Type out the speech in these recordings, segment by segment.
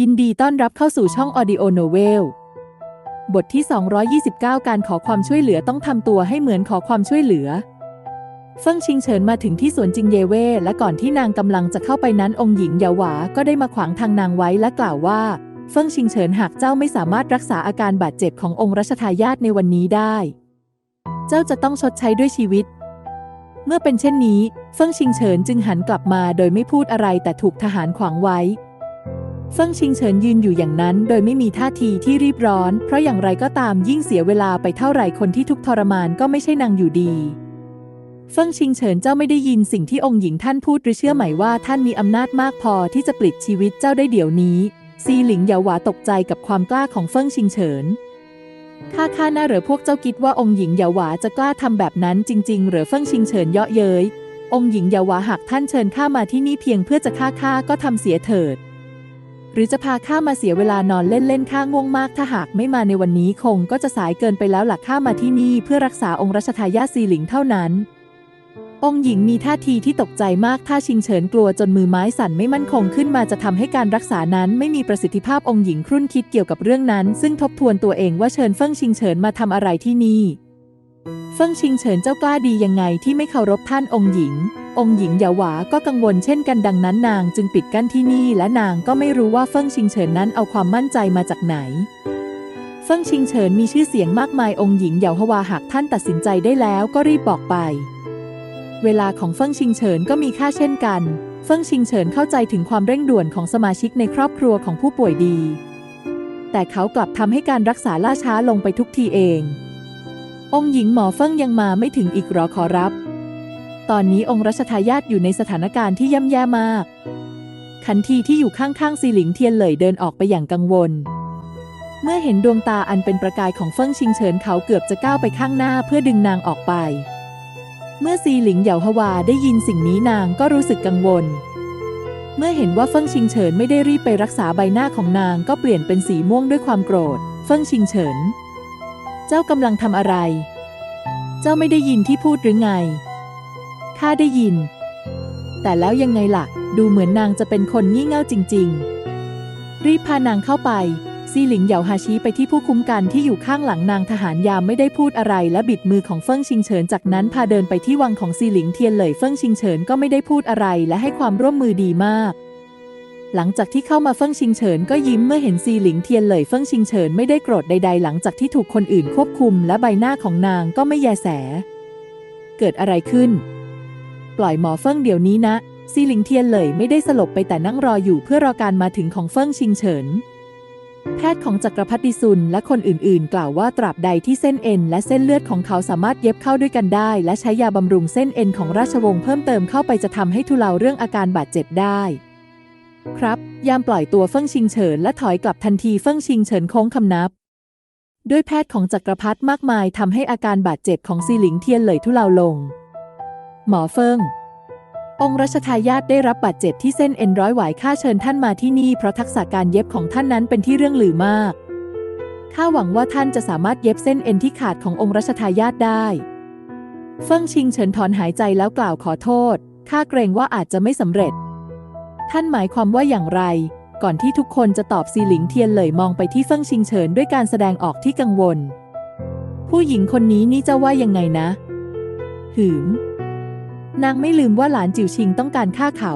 ยินดีต้อนรับเข้าสู่ช่อง Audio Novel บทที่ 229 การขอความช่วยเหลือต้องทำตัวให้เหมือนขอความช่วยเหลือ เฟิ่งชิงเฉินมาถึงที่สวนจิงเยเว่และก่อนที่นางกำลังจะเข้าไปนั้นองค์หญิงเยาหวาก็ได้มาขวางทางนางไว้และกล่าวว่า เฟิ่งชิงเฉินหากเจ้าไม่สามารถรักษาอาการบาดเจ็บขององค์รัชทายาทในวันนี้ได้ เจ้าจะต้องชดใช้ด้วยชีวิต เมื่อเป็นเช่นนี้ เฟิ่งชิงเฉินจึงหันกลับมาโดยไม่พูดอะไรแต่ถูกทหารขวางไว้ เฟิ่งชิงเฉินยืนอยู่อย่างนั้น โดยไม่มีท่าทีที่รีบร้อน เพราะอย่างไรก็ตามยิ่งเสียเวลาไปเท่าไหร่คนที่ทุกข์ทรมานก็ไม่ใช่นางอยู่ดีเฟิ่งชิงเฉินเจ้าไม่ได้ยินสิ่งที่องค์หญิงท่านพูดหรือเชื่อไหมว่าท่านมีอำนาจมากพอที่จะปลิดชีวิตเจ้าได้เดี๋ยวนี้ ซีหลิงเหยาหวาตกใจกับความกล้าของเฟิ่งชิงเฉินข้าข้าหน้าเหรือพวกเจ้าคิดว่าองค์หญิงเหยาหวาจะกล้าทำแบบนั้นจริง ๆ หรือเฟิ่งชิงเฉินเยาะเย้ยองค์หญิงเหยาหวาหากท่านเชิญข้ามาที่นี่เพียงเพื่อจะฆ่าข้าก็ทำเสียเถิด หรือจะพาข้ามาเสียเวลานอนเล่นๆข้าง่วงมาก ถ้าหากไม่มาในวันนี้คงก็จะสายเกินไปแล้วหลักข้ามาที่นี่ เพื่อรักษาองค์รัชทายาทซีหลิงเท่านั้น องค์หญิงมีท่าทีที่ตกใจมากถ้าชิงเฉินกลัวจนมือไม้สั่นไม่มั่นคงขึ้นมาจะทำให้การรักษานั้นไม่มีประสิทธิภาพองค์หญิงครุ่นคิดเกี่ยวกับเรื่องนั้น ซึ่งทบทวนตัวเองว่าเชิญเฟิ่งชิงเฉินมาทำอะไรที่นี่ เฟิ่งชิงเฉินเจ้ากล้าดียังไงที่ไม่เคารพท่านองค์หญิง องค์หญิงเหยาหวาก็กังวลเช่นกันดังนั้นนางจึงปิดกั้นที่นี่และนางก็ไม่รู้ว่าเฟิ่งชิงเฉินนั้นเอาความมั่นใจมาจากไหนเฟิ่งชิงเฉินมีชื่อเสียงมากมายองค์หญิงเหยาฮวาหากท่านตัดสินใจได้แล้วก็รีบบอกไป เวลาของเฟิ่งชิงเฉินก็มีค่าเช่นกัน เฟิ่งชิงเฉินเข้าใจถึงความเร่งด่วนของสมาชิกในครอบครัวของผู้ป่วยดี แต่เขากลับทำให้การรักษาล่าช้าลงไปทุกทีเอง องค์หญิงหมอเฟิ่งยังมาไม่ถึงอีกหรอขอรับ ตอนนี้องค์รัชทายาทอยู่ในสถานการณ์ที่ย่ำแย่มาก ขันทีที่อยู่ข้างๆซีหลิงเทียนเหลยเดินออกไปอย่างกังวล เมื่อเห็นดวงตาอันเป็นประกายของเฟิ่งชิงเฉินเขาเกือบจะก้าวไปข้างหน้าเพื่อดึงนางออกไป เมื่อซีหลิงเหยาฮวาได้ยินสิ่งนี้นางก็รู้สึกกังวล เมื่อเห็นว่าเฟิ่งชิงเฉินไม่ได้รีบไปรักษาใบหน้าของนางก็เปลี่ยนเป็นสีม่วงด้วยความโกรธ เฟิ่งชิงเฉิน เจ้ากำลังทำอะไร เจ้าไม่ได้ยินที่พูดหรือไง ข้าได้ยิน แต่แล้วยังไงล่ะ ดูเหมือนนางจะเป็นคนงี่เง่าจริง ๆ รีบพานางเข้าไป ซีหลิงเหยาฮาชี้ไปที่ผู้คุ้มกันที่อยู่ข้างหลังนางทหารยามไม่ได้พูดอะไร และบิดมือของเฟิ่งชิงเฉินจากนั้นพาเดินไปที่วังของซีหลิงเทียนเหลยเฟิ่งชิงเฉินก็ไม่ได้พูดอะไรและให้ความร่วมมือดีมาก หลังจากที่เข้ามาเฟิ่งชิงเฉินก็ยิ้มเมื่อเห็นซีหลิงเทียนเหลยเฟิ่งชิงเฉินไม่ได้โกรธใด ๆ หลังจากที่ถูกคนอื่นควบคุมและใบหน้าของนางก็ไม่แยแส เกิดอะไรขึ้น ปล่อยหมอเฟิ่งเดี๋ยวนี้นะ ซีหลิงเทียนเหลยไม่ได้สลบไปแต่นั่งรออยู่เพื่อรอการมาถึงของเฟิ่งชิงเฉิน แพทย์ของจักรพรรดิซุนและคนอื่นๆ กล่าวว่าตราบใดที่เส้นเอ็นและเส้นเลือดของเขาสามารถเย็บเข้าด้วยกันได้ และใช้ยาบำรุงเส้นเอ็นของราชวงศ์เพิ่มเติมเข้าไปจะทำให้ทุเลาเรื่องอาการบาดเจ็บได้ ครับ ยามปล่อยตัวเฟิ่งชิงเฉินและถอยกลับทันทีเฟิ่งชิงเฉินโค้งคำนับ ด้วยแพทย์ของจักรพรรดิมากมายทำให้อาการบาดเจ็บของซีหลิงเทียนเลยทุเลาลง หมอเฟิงองค์รัชทายาทได้รับบาดเจ็บที่เส้นเอ็นร้อยหวายข้าเชิญท่านมาที่นี่เพราะทักษะการเย็บของท่านนั้นเป็นที่เรื่องลือมากข้าหวังว่าท่านจะสามารถเย็บเส้นเอ็นที่ขาดขององค์รัชทายาทได้เฟิ่งชิงเฉินถอนหายใจแล้วกล่าวขอโทษข้าเกรงว่าอาจจะไม่สำเร็จ ท่านหมายความว่าอย่างไร ก่อนที่ทุกคนจะตอบซีหลิงเทียนเลยมองไปที่เฟิ่งชิงเฉินด้วยการแสดงออกที่กังวล ผู้หญิงคนนี้นี่จะว่ายังไงนะ หืม นางไม่ลืมว่าหลานจิวชิงต้องการฆ่าเขา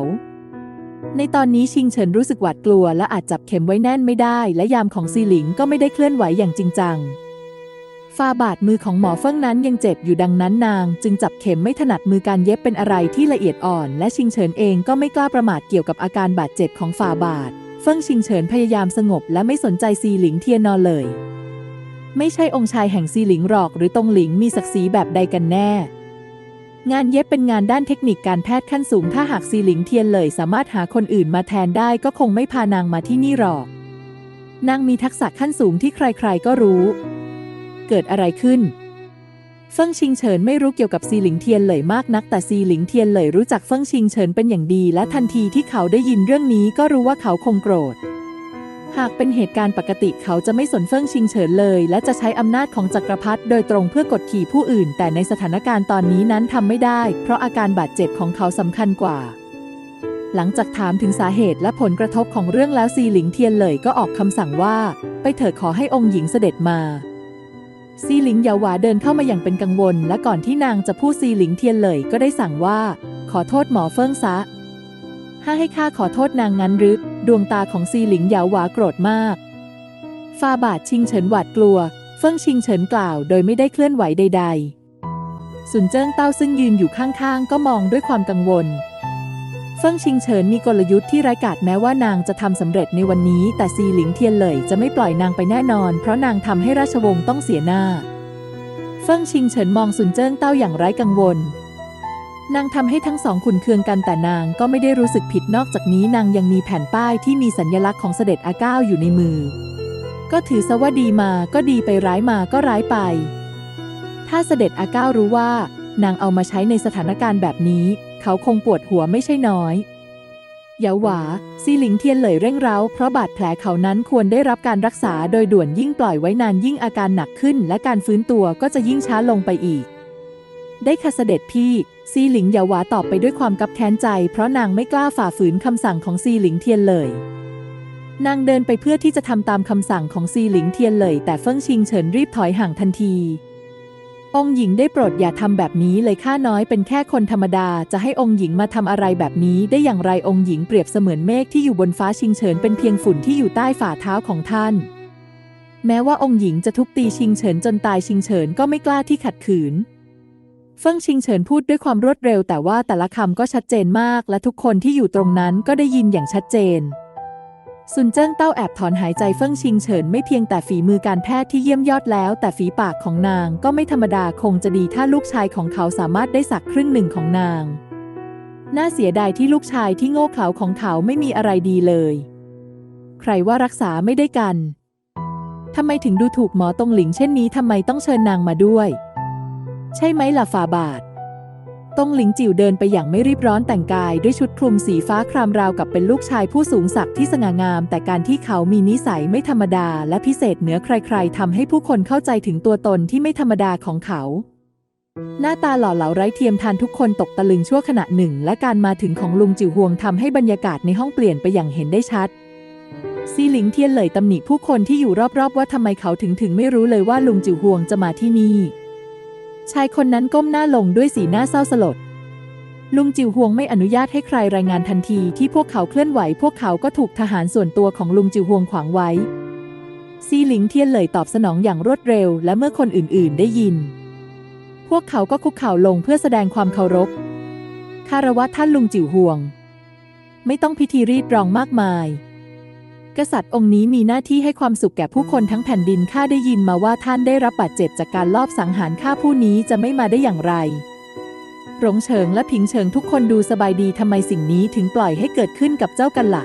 ในตอนนี้ชิงเฉินรู้สึกหวาดกลัวและอาจจับเข็มไว้แน่นไม่ได้ และยามของซีหลิงก็ไม่ได้เคลื่อนไหวอย่างจริงจัง ฝ่าบาดมือของหมอเฟิ่งนั้นยังเจ็บอยู่ดังนั้นนาง จึงจับเข็มไม่ถนัดมือการเย็บเป็นอะไรที่ละเอียดอ่อน และชิงเฉินเองก็ไม่กล้าประมาทเกี่ยวกับอาการบาดเจ็บของฝ่าบาดเฟิ่งชิงเฉินพยายามสงบและไม่สนใจซีหลิงเทียนนอเลย ไม่ใช่องค์ชายแห่งซีหลิงหรอก หรือตงหลิงมีศักดิ์ศรีแบบใดกันแน่ งานเย็บเป็นงานด้านเทคนิคการแพทย์ขั้นสูงถ้าหากซีหลิงเทียนเลย สามารถหาคนอื่นมาแทนได้ก็คงไม่พานางมาที่นี่หรอก นางมีทักษะขั้นสูงที่ใครๆก็รู้ เกิดอะไรขึ้น เฟิ่งชิงเฉินไม่รู้เกี่ยวกับซีหลิงเทียนเลยมากนัก แต่ซีหลิงเทียนเลยรู้จักเฟิ่งชิงเฉินเป็นอย่างดี และทันทีที่เขาได้ยินเรื่องนี้ก็รู้ว่าเขาคงโกรธ หากเป็นเหตุการณ์ปกติเขาจะไม่สนเฟิ่งชิงเฉินเลย และจะใช้อำนาจของจักรพรรดิโดยตรงเพื่อกดขี่ผู้อื่น แต่ในสถานการณ์ตอนนี้นั้นทำไม่ได้ เพราะอาการบาดเจ็บของเขาสำคัญกว่าหลังจากถามถึงสาเหตุและผลกระทบของเรื่องแล้วซีหลิงเทียนเลยก็ออกคำสั่งว่า ไปเถิดขอให้องค์หญิงเสด็จมา ซีหลิงเหยาหวาเดินเข้ามาอย่างเป็นกังวล และก่อนที่นางจะพูดซีหลิงเทียนเลยก็ได้สั่งว่า ขอโทษหมอเฟิงซะถ้าให้ข้าขอโทษนางงั้นหรือดวงตาของซีหลิงเหยาหวาโกรธมากฟาบาทชิงเฉินหวาดกลัว เฟิ่งชิงเฉินกล่าวโดยไม่ได้เคลื่อนไหวใด ๆ สุนเจิ้งเต้าซึ่งยืนอยู่ข้างๆ ก็มองด้วยความกังวล เฟิ่งชิงเฉินมีกลยุทธ์ที่ร้ายกาจแม้ว่านางจะทำสำเร็จในวันนี้ แต่ซีหลิงเทียนเหลยจะไม่ปล่อยนางไปแน่นอน เพราะนางทำให้ราชวงศ์ต้องเสียหน้า เฟิ่งชิงเฉินมองสุนเจิ้งเต้าอย่างไร้กังวล นางทำให้ทั้งสองขุนเคืองกันแต่นางก็ไม่ได้รู้สึกผิดนอกจากนี้นางยังมีแผ่นป้ายที่มีสัญลักษณ์ของเสด็จอาเก้าอยู่ในมือ ก็ถือซะว่าดีมาก็ดีไปร้ายมาก็ร้ายไป ถ้าเสด็จอาเก้ารู้ว่านางเอามาใช้ในสถานการณ์แบบนี้ เขาคงปวดหัวไม่ใช่น้อยเหยาหวาซีหลิงเทียนเหลยเร่งเร้าเพราะบาดแผลเขานั้นควรได้รับการรักษาโดยด่วนยิ่งปล่อยไว้นานยิ่งอาการหนักขึ้น และการฟื้นตัวก็จะยิ่งช้าลงไปอีก ได้ค่ะเสด็จพี่ ซีหลิงเหยาหวาตอบไปด้วยความกับแค้นใจ เพราะนางไม่กล้าฝ่าฝืนคำสั่งของซีหลิงเทียนเลยนางเดินไปเพื่อที่จะทำตามคำสั่งของซีหลิงเทียนเลย แต่เฟิ่งชิงเฉินรีบถอยห่างทันที องค์หญิงได้โปรดอย่าทำแบบนี้เลยข้าน้อยเป็นแค่คนธรรมดาจะให้องค์หญิงมาทำอะไรแบบนี้ได้อย่างไรองค์หญิงเปรียบเสมือนเมฆที่อยู่บนฟ้าชิงเฉินเป็นเพียงฝุ่นที่อยู่ใต้ฝ่าเท้าของท่าน แม้ว่าองค์หญิงจะทุบตีชิงเฉินจนตายชิงเฉินก็ไม่กล้าที่ขัดขืนเฟิ่งชิงเฉินพูดด้วยความรวดเร็วแต่ว่าแต่ละคำก็ชัดเจนมาก และทุกคนที่อยู่ตรงนั้นก็ได้ยินอย่างชัดเจน ซุนเจิ้งเต้าแอบถอนหายใจเฟิ่งชิงเฉินไม่เพียงแต่ฝีมือการแพทย์ที่เยี่ยมยอดแล้ว แต่ฝีปากของนางก็ไม่ธรรมดาคงจะดีถ้าลูกชายของเขาสามารถได้สักครึ่งหนึ่งของนาง น่าเสียดายที่ลูกชายที่โง่เขลาของเขาไม่มีอะไรดีเลย ใครว่ารักษาไม่ได้กันทำไมถึงดูถูกหมอตงหลิงเช่นนี้ทำไมต้องเชิญนางมาด้วย ใช่ไหมล่ะฟาบาท ตงหลิงจิ๋วเดินไปอย่างไม่รีบร้อนแต่งกาย ด้วยชุดคลุมสีฟ้าครามราวกับเป็นลูกชายผู้สูงศักดิ์ที่สง่างาม แต่การที่เขามีนิสัยไม่ธรรมดา และพิเศษเหนือใครๆทำให้ผู้คนเข้าใจถึงตัวตนที่ไม่ธรรมดาของเขา หน้าตาหล่อเหลาไร้เทียมทานทุกคนตกตะลึงชั่วขณะหนึ่ง และการมาถึงของลุงจิ๋วฮวงทำให้บรรยากาศในห้องเปลี่ยนไปอย่างเห็นได้ชัดซีหลิงเทียนเลยตำหนิผู้คนที่อยู่รอบๆ ว่าทำไมเขาถึงถึงไม่รู้เลยว่าลุงจิ๋วฮวงจะมาที่นี่ ชายคนนั้นก้มหน้าลงด้วยสีหน้าเศร้าสลด ลุงจิวฮวงไม่อนุญาตให้ใครรายงานทันทีที่พวกเขาเคลื่อนไหว พวกเขาก็ถูกทหารส่วนตัวของลุงจิวฮวงขวางไว้ ซีหลิงเทียนเลยตอบสนองอย่างรวดเร็ว และเมื่อคนอื่นๆ ได้ยิน พวกเขาก็คุกเข่าลงเพื่อแสดงความเคารพคารวะท่านลุงจิวฮวง ไม่ต้องพิธีรีดรองมากมาย กษัตริย์องค์นี้มีหน้าที่ให้ความสุขแก่ผู้คนทั้งแผ่นดินข้าได้ยินมาว่าท่านได้รับบาดเจ็บจากการลอบสังหารข้าผู้นี้จะไม่มาได้อย่างไร หลงเฉิงและผิงเฉิงทุกคนดูสบายดีทำไมสิ่งนี้ถึงปล่อยให้เกิดขึ้นกับเจ้ากันละ่ะ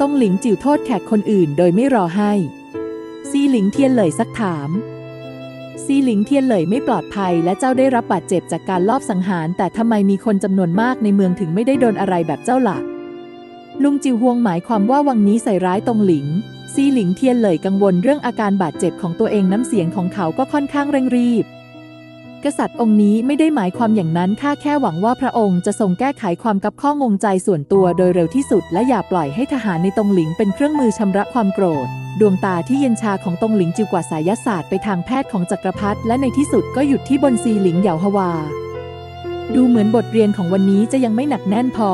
ต้องหลิงจิ๋วโทษแขกคนอื่นโดยไม่รอให้ ซีหลิงเทียนเลยซักถาม ซีหลิงเทียนเลยไม่ปลอดภัย และเจ้าได้รับบาดเจ็บจากการลอบสังหาร แต่ทำไมมีคนจำนวนมากในเมืองถึงไม่ได้โดนอะไรแบบเจ้าล่ะ ลุงจิวฮวงหมายความว่าวังนี้ใส่ร้ายตรงหลิง ซีหลิงเทียนเลยกังวลเรื่องอาการบาดเจ็บของตัวเองน้ำเสียงของเขาก็ค่อนข้างเร่งรีบ กษัตริย์องค์นี้ไม่ได้หมายความอย่างนั้นข้าแค่หวังว่าพระองค์จะทรงแก้ไขความกับข้องงใจส่วนตัวโดยเร็วที่สุด และอย่าปล่อยให้ทหารในตรงหลิงเป็นเครื่องมือชำระความโกรธ ดวงตาที่เย็นชาของตงหลิงจิวกว่าสายศาสตร์ไปทางแพทย์ของจักรพรรดิและในที่สุดก็หยุดที่บนซีหลิงเหยาฮวา ดูเหมือนบทเรียนของวันนี้จะยังไม่หนักแน่นพอ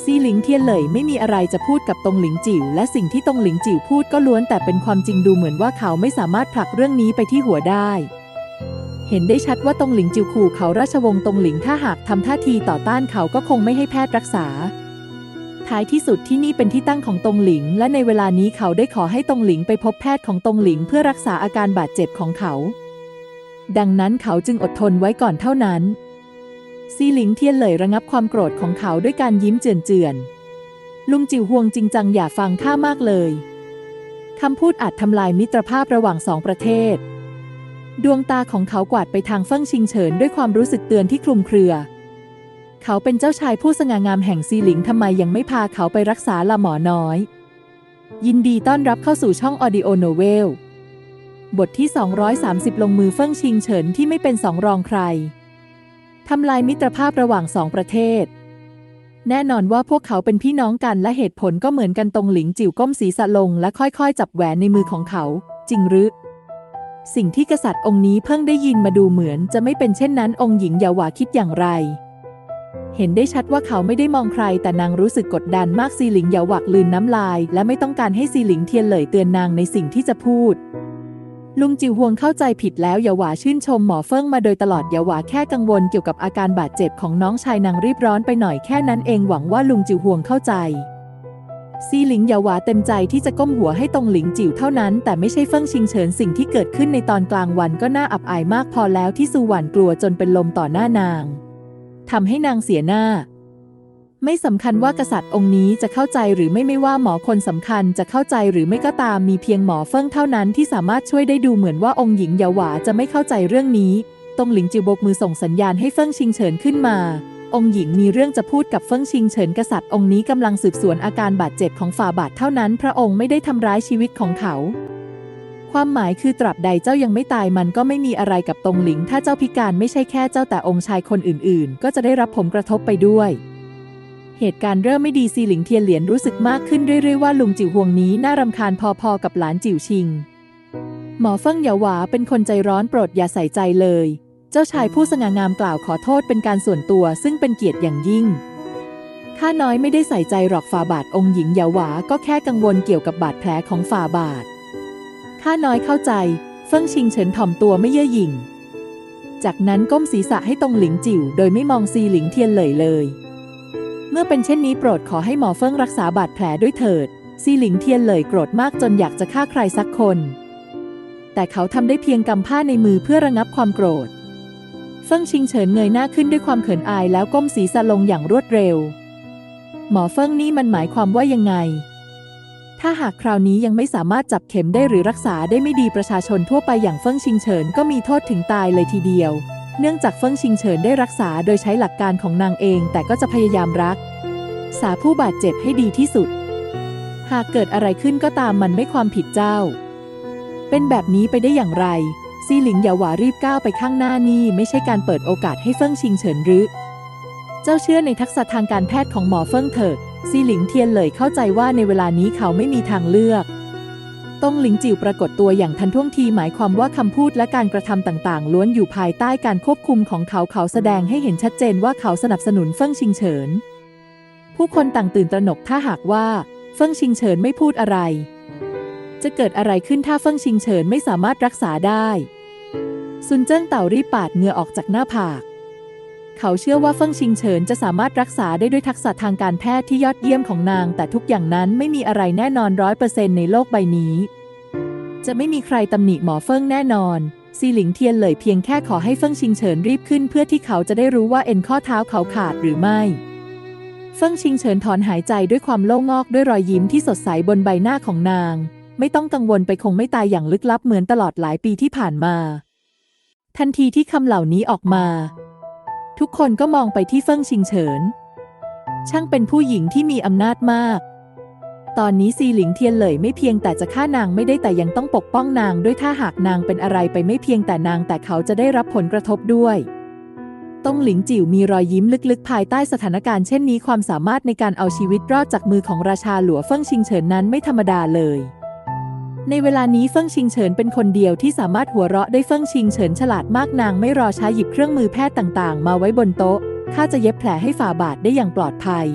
ซีหลิงเทียนเหลยไม่มีอะไรจะพูดกับตงหลิงจิ๋วและสิ่งที่ตงหลิงจิ๋วพูดก็ล้วนแต่เป็นความจริงดูเหมือนว่าเขาไม่สามารถผลักเรื่องนี้ไปที่หัวได้ เห็นได้ชัดว่าตงหลิงจิวขู่เขาราชวงศ์ตงหลิงถ้าหากทำท่าทีต่อต้านเขาก็คงไม่ให้แพทย์รักษา ท้ายที่สุดที่นี่เป็นที่ตั้งของตงหลิง และในเวลานี้เขาได้ขอให้ตงหลิงไปพบแพทย์ของตงหลิงเพื่อรักษาอาการบาดเจ็บของเขา ดังนั้นเขาจึงอดทนไว้ก่อนเท่านั้น ซีหลิงเทียนเลยระงับความโกรธของเขาด้วยการยิ้มเจือนๆ ลุงจิ๋วฮวงจริงจังอย่าฟังข้ามากเลย คำพูดอาจทำลายมิตรภาพระหว่างสองประเทศ ดวงตาของเขากวาดไปทางเฟิ่งชิงเฉินด้วยความรู้สึกเตือนที่คลุมเครือ เขาเป็นเจ้าชายผู้สง่างามแห่งซีหลิงทำไมยังไม่พาเขาไปรักษาละหมอน้อย ยินดีต้อนรับเข้าสู่ช่องออดิโอโนเวลบทที่ 230 ลงมือเฟิ่งชิงเฉินที่ไม่เป็นสองรองใคร ทำลายมิตรภาพระหว่างสองประเทศ แน่นอนว่าพวกเขาเป็นพี่น้องกันและเหตุผลก็เหมือนกันตรงหลิงจิ๋วก้มศีรษะลงและค่อยๆ จับแหวนในมือของเขา จริงหรือสิ่งที่กษัตริย์องค์นี้เพิ่งได้ยินมาดูเหมือนจะไม่เป็นเช่นนั้นองค์หญิงยาวาคิดอย่างไร เห็นได้ชัดว่าเขาไม่ได้มองใคร แต่นางรู้สึกกดดันมากซีหลิงยาวักลืนน้ำลาย และไม่ต้องการให้ซีหลิงเทียนเหลยเตือนนางในสิ่งที่จะพูด ลุงจิวฮวงเข้าใจผิดแล้วยาหวาชื่นชมหมอเฟิ่งมาโดยตลอดยาหวาแค่กังวลเกี่ยวกับอาการบาดเจ็บของน้องชายนางรีบร้อนไปหน่อยแค่นั้นเองหวังว่าลุงจิวฮวงเข้าใจ ซีหลิงยาหวาเต็มใจที่จะก้มหัวให้ตรงหลิงจิ๋วเท่านั้น แต่ไม่ใช่เฟิ่งชิงเฉินสิ่งที่เกิดขึ้นในตอนกลางวันก็น่าอับอายมากพอแล้วที่ซูหวันกลัวจนเป็นลมต่อหน้านางทำให้นางเสียหน้า ไม่สำคัญว่ากษัตริย์องค์นี้จะเข้าใจหรือไม่ไม่ว่าหมอคนสำคัญจะเข้าใจหรือไม่ก็ตามมีเพียงหมอเฟิ่งเท่านั้นที่สามารถช่วยได้ดูเหมือนว่าองค์หญิงเยาหวาจะไม่เข้าใจเรื่องนี้ตรงหลิงจิวบกมือส่งสัญญาณให้เฟิ่งชิงเฉินขึ้นมา องค์หญิงมีเรื่องจะพูดกับเฟิ่งชิงเฉินกษัตริย์องค์นี้กำลังสืบสวนอาการบาดเจ็บของฝ่าบาทเท่านั้น พระองค์ไม่ได้ทำร้ายชีวิตของเขา ความหมายคือตราบใดเจ้ายังไม่ตายมันก็ไม่มีอะไรกับตรงหลิง ถ้าเจ้าพิการไม่ใช่แค่เจ้าแต่องค์ชายคนอื่น ๆ ก็จะได้รับผลกระทบไปด้วย เหตุการณ์เริ่มไม่ดีซีหลิงเทียนเหรียญรู้สึกมากขึ้นเรื่อยๆว่าลุงจิ๋วห่วงนี้น่ารำคาญพอๆกับหลานจิ๋วชิง หมอเฟิ่งเหยาหวาเป็นคนใจร้อนโปรดอย่าใส่ใจเลย เจ้าชายผู้สง่างามกล่าวขอโทษเป็นการส่วนตัวซึ่งเป็นเกียรติอย่างยิ่งข้าน้อยไม่ได้ใส่ใจหรอกฝ่าบาทองค์หญิงเหยาหวาก็แค่กังวลเกี่ยวกับบาดแผลของฝ่าบาทข้าน้อยเข้าใจเฟิ่งชิงเฉินถ่อมตัวไม่เย่อหยิ่ง จากนั้นก้มศีรษะให้ตรงหลิงจิ๋วโดยไม่มองซีหลิงเทียนเลยเลย เมื่อเป็นเช่นนี้โปรดขอให้หมอเฟิงรักษาบาดแผลด้วยเถิด ซีหลิงเทียนเลยโกรธมากจนอยากจะฆ่าใครสักคน แต่เขาทำได้เพียงกำผ้าในมือเพื่อระงับความโกรธ เฟิงชิงเฉินเงยหน้าขึ้นด้วยความเขินอายแล้วก้มศีรษะลงอย่างรวดเร็ว หมอเฟิงนี่มันหมายความว่ายังไง ถ้าหากคราวนี้ยังไม่สามารถจับเข็มได้หรือรักษาได้ไม่ดีประชาชนทั่วไปอย่างเฟิงชิงเฉินก็มีโทษถึงตายเลยทีเดียว เนื่องจากเฟิ่งชิงเฉินได้รักษาโดยใช้หลักการของนางเอง แต่ก็จะพยายามรักษาผู้บาดเจ็บให้ดีที่สุด หากเกิดอะไรขึ้นก็ตามมันไม่ความผิดเจ้า เป็นแบบนี้ไปได้อย่างไร ซีหลิงอย่าหวารีบก้าวไปข้างหน้านี่ไม่ใช่การเปิดโอกาสให้เฟิ่งชิงเฉินหรือ เจ้าเชื่อในทักษะทางการแพทย์ของหมอเฟิ่งเถิดซีหลิงเทียนเลยเข้าใจว่าในเวลานี้เขาไม่มีทางเลือก ต้องหลิงจิ๋วปรากฏตัวอย่างทันท่วงทีหมายความว่าคำพูดและการกระทำต่างๆ ล้วนอยู่ภายใต้การควบคุมของเขาเขาแสดงให้เห็นชัดเจนว่าเขาสนับสนุนเฟิ่งชิงเฉิน ผู้คนต่างตื่นตระหนกถ้าหากว่าเฟิ่งชิงเฉินไม่พูดอะไร จะเกิดอะไรขึ้นถ้าเฟิ่งชิงเฉินไม่สามารถรักษาได้ซุนเจิ้งเต่ารีบปาดเหงื่อออกจากหน้าผาก เขาเชื่อว่าเฟิ่งชิงเฉินจะสามารถรักษาได้ด้วยทักษะทางการแพทย์ที่ยอดเยี่ยมของนาง แต่ทุกอย่างนั้นไม่มีอะไรแน่นอนร้อยเปอร์เซ็นต์ในโลกใบนี้ จะไม่มีใครตำหนิหมอเฟิ่งแน่นอนซีหลิงเทียนเลยเพียงแค่ขอให้เฟิ่งชิงเฉินรีบขึ้น เพื่อที่เขาจะได้รู้ว่าเอ็นข้อเท้าเขาขาดหรือไม่เฟิ่งชิงเฉินถอนหายใจด้วยความโล่งอกด้วยรอยยิ้มที่สดใสบนใบหน้าของนาง ไม่ต้องกังวลไปคงไม่ตายอย่างลึกลับเหมือนตลอดหลายปีที่ผ่านมา ทันทีที่คำเหล่านี้ออกมา ทุกคนก็มองไปที่เฟิ่งชิงเฉิน ช่างเป็นผู้หญิงที่มีอำนาจมาก ตอนนี้ซีหลิงเทียนเหลยไม่เพียงแต่จะฆ่านางไม่ได้แต่ยังต้องปกป้องนาง ด้วยถ้าหากนางเป็นอะไรไปไม่เพียงแต่นางแต่เขาจะได้รับผลกระทบด้วยต้งหลิงจิ๋วมีรอยยิ้มลึกๆ ภายใต้สถานการณ์เช่นนี้ความสามารถในการเอาชีวิตรอดจากมือของราชาหลัวเฟิ่งชิงเฉินนั้นไม่ธรรมดาเลย ในเวลานี้เฟิ่งชิงเฉินเป็นคนเดียวที่สามารถหัวเราะได้เฟิ่งชิงเฉินฉลาดมากนางไม่รอช้าหยิบเครื่องมือแพทย์ต่างๆ มาไว้บนโต๊ะข้าจะเย็บแผลให้ฝ่าบาทได้อย่างปลอดภัย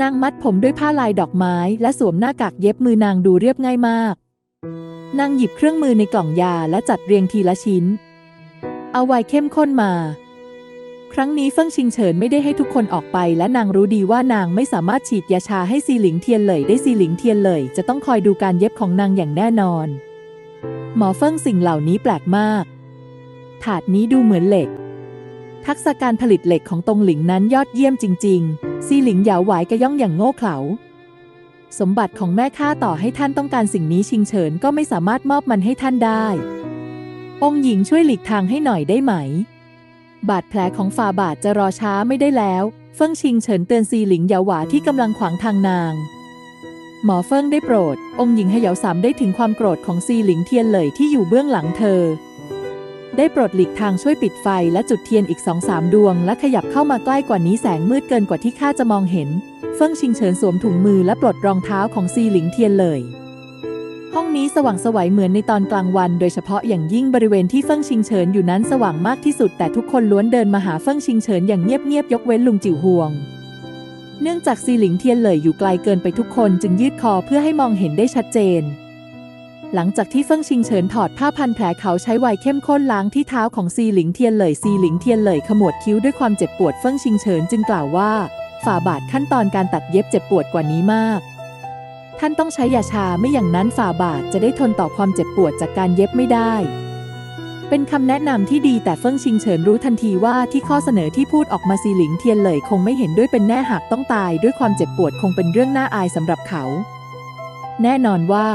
นางมัดผมด้วยผ้าลายดอกไม้และสวมหน้ากากเย็บมือนางดูเรียบง่ายมาก นางหยิบเครื่องมือในกล่องยาและจัดเรียงทีละชิ้น เอาไว้เข้มข้นมา ครั้งนี้เฟิ่งชิงเฉินไม่ได้ให้ทุกคนออกไปและนางรู้ดีว่านางไม่สามารถฉีดยาชาให้ซีหลิงเทียนเลยได้ซีหลิงเทียนเลย จะต้องคอยดูการเย็บของนางอย่างแน่นอน หมอเฟิ่งสิ่งเหล่านี้แปลกมาก ถาดนี้ดูเหมือนเหล็ก ทักษะการผลิตเหล็กของตงหลิงนั้นยอดเยี่ยมจริง ๆ ซีหลิงเหยาหวายกระย่องอย่างโง่เขลาสมบัติของแม่ข้าต่อให้ท่านต้องการสิ่งนี้ชิงเฉินก็ไม่สามารถมอบมันให้ท่านได้ องค์หญิงช่วยหลีกทางให้หน่อยได้ไหม บาดแผลของฝ่าบาทจะรอช้าไม่ได้แล้วเฟิ่งชิงเฉินเตือนซีหลิงเหยาหวาที่กำลังขวางทางนาง หมอเฟิ่งได้โปรด องค์หญิงเหยาสามได้ถึงความโกรธของซีหลิงเทียนเหลยที่อยู่เบื้องหลังเธอ ได้โปรดหลีกทางช่วยปิดไฟและจุดเทียนอีกสองสามดวง และขยับเข้ามาใกล้กว่านี้แสงมืดเกินกว่าที่ข้าจะมองเห็น เฟิ่งชิงเฉินสวมถุงมือและปลดรองเท้าของซีหลิงเทียนเลย ห้องนี้สว่างสวัยเหมือนในตอนกลางวัน โดยเฉพาะอย่างยิ่งบริเวณที่เฟิ่งชิงเฉินอยู่นั้นสว่างมากที่สุด แต่ทุกคนล้วนเดินมาหาเฟิ่งชิงเฉินอย่างเงียบๆยกเว้นลุงจิ๋วห่วง เนื่องจากซีหลิงเทียนเหลยอยู่ไกลเกินไปทุกคนจึงยืดคอเพื่อให้มองเห็นได้ชัดเจน หลังจากที่เฟิ่งชิงเฉินถอดผ้าพันแผลเขาใช้ไวเข้มข้นล้างที่เท้าของซีหลิงเทียนเหลยซีหลิงเทียนเหลยขมวดคิ้วด้วยความเจ็บปวดเฟิ่งชิงเฉินจึงกล่าวว่าฝ่าบาทขั้นตอนการตัดเย็บเจ็บปวดกว่านี้มาก ท่านต้องใช้ยาชาไม่อย่างนั้นฝ่าบาทจะได้ทนต่อความเจ็บปวดจากการเย็บไม่ได้ เป็นคำแนะนำที่ดีแต่เฟิ่งชิงเฉินรู้ทันทีว่าที่ข้อเสนอที่พูดออกมาซีหลิงเทียนเหลยคงไม่เห็นด้วยเป็นแน่หากต้องตายด้วยความเจ็บปวดคงเป็นเรื่องน่าอายสำหรับเขา แน่นอนว่า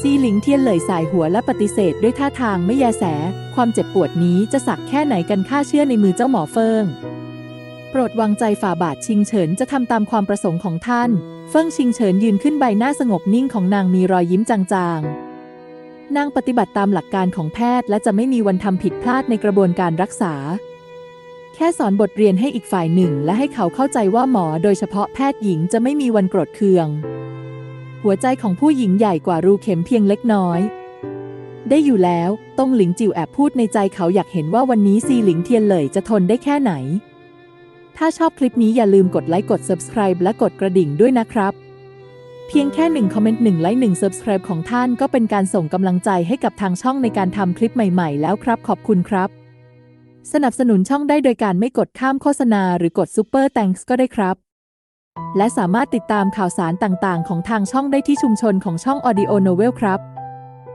ซีหลิงเทียนเหลยสายหัวและปฏิเสธด้วยท่าทางไม่แยแส ความเจ็บปวดนี้จะสักแค่ไหนกันข้าเชื่อในมือเจ้าหมอเฟิง โปรดวางใจฝ่าบาทชิงเฉินจะทำตามความประสงค์ของท่าน เฟิ่งชิงเฉินยืนขึ้นใบหน้าสงบนิ่งของนางมีรอยยิ้มจางๆ นางปฏิบัติตามหลักการของแพทย์และจะไม่มีวันทำผิดพลาดในกระบวนการรักษา แค่สอนบทเรียนให้อีกฝ่ายหนึ่ง และให้เขาเข้าใจว่าหมอโดยเฉพาะแพทย์หญิงจะไม่มีวันโกรธเคือง หัวใจของผู้หญิงใหญ่กว่ารูเข็มเพียงเล็กน้อย ได้อยู่แล้ว ตงหลิงจิวแอบพูดในใจเขาอยากเห็นว่าวันนี้ซีหลิงเทียนเหลยจะทนได้แค่ไหน ถ้าชอบคลิปนี้อย่าลืมกดไลค์กด subscribe และกดกระดิ่งด้วยนะครับ เพียงแค่หนึ่งคอมเมนต์หนึ่งไลค์หนึ่ง subscribe ของท่านก็เป็นการส่งกำลังใจให้กับทางช่องในการทำคลิปใหม่ๆ แล้วครับขอบคุณครับ สนับสนุนช่องได้โดยการไม่กดข้ามโฆษณาหรือกด Super Thanks ก็ได้ครับ และสามารถติดตามข่าวสารต่างๆ ของทางช่องได้ที่ชุมชนของช่อง Audio Novel ครับ